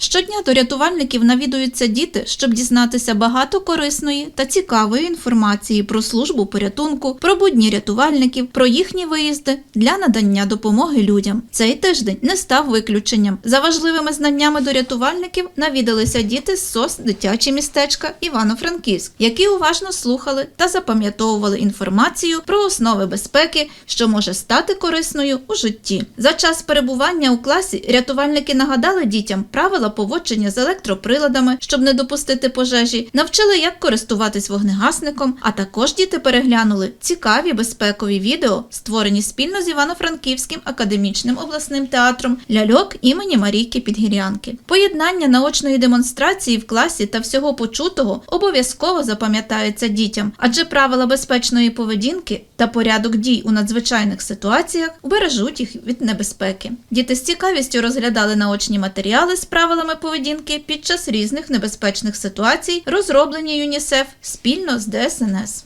Щодня до рятувальників навідуються діти, щоб дізнатися багато корисної та цікавої інформації про службу порятунку, про будні рятувальників, про їхні виїзди для надання допомоги людям. Цей тиждень не став виключенням. За важливими знаннями до рятувальників навідалися діти з СОС дитячі містечка Івано-Франківськ, які уважно слухали та запам'ятовували інформацію про основи безпеки, що може стати корисною у житті. За час перебування у класі рятувальники нагадали дітям правила поводження з електроприладами, щоб не допустити пожежі, навчили, як користуватись вогнегасником. А також діти переглянули цікаві безпекові відео, створені спільно з Івано-Франківським академічним обласним театром ляльок імені Марійки Підгірянки. Поєднання наочної демонстрації в класі та всього почутого обов'язково запам'ятаються дітям, адже правила безпечної поведінки та порядок дій у надзвичайних ситуаціях убережуть їх від небезпеки. Діти з цікавістю розглядали наочні матеріали з правилами поведінки під час різних небезпечних ситуацій, розроблені ЮНІСЕФ спільно з ДСНС.